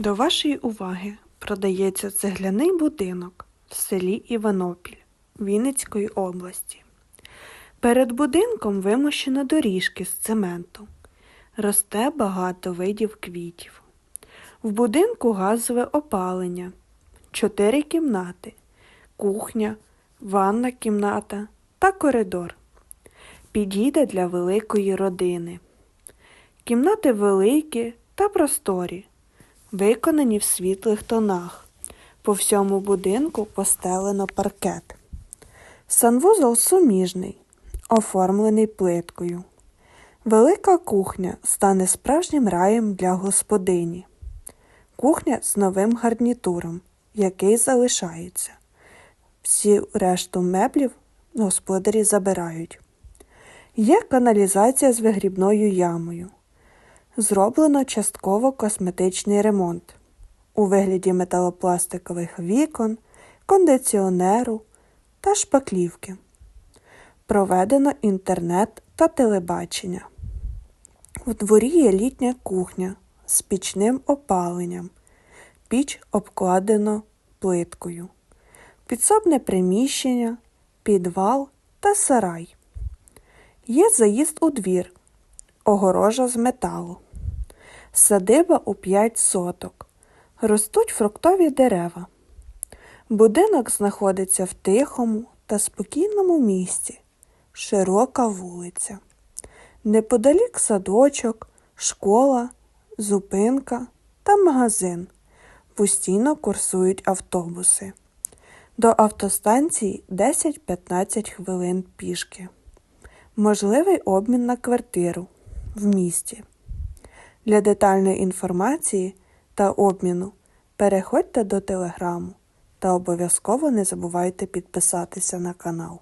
До вашої уваги продається цегляний будинок в селі Іванопіль Вінницької області. Перед будинком вимощено доріжки з цементу. Росте багато видів квітів. В будинку газове опалення, чотири кімнати, кухня, ванна кімната та коридор. Підійде для великої родини. Кімнати великі та просторі, виконані в світлих тонах. По всьому будинку постелено паркет. Санвузол суміжний, оформлений плиткою. Велика кухня стане справжнім раєм для господині. Кухня з новим гарнітуром, який залишається. Всі решту меблів господарі забирають. Є каналізація з вигрібною ямою. Зроблено частково косметичний ремонт у вигляді металопластикових вікон, кондиціонеру та шпаклівки. Проведено інтернет та телебачення. У дворі є літня кухня з пічним опаленням. Піч обкладено плиткою. Підсобне приміщення, підвал та сарай. Є заїзд у двір, огорожа з металу. Садиба у 5 соток. Ростуть фруктові дерева. Будинок знаходиться в тихому та спокійному місці. Широка вулиця. Неподалік садочок, школа, зупинка та магазин. Постійно курсують автобуси. До автостанції 10-15 хвилин пішки. Можливий обмін на квартиру в місті. Для детальної інформації та обміну переходьте до телеграму та обов'язково не забувайте підписатися на канал.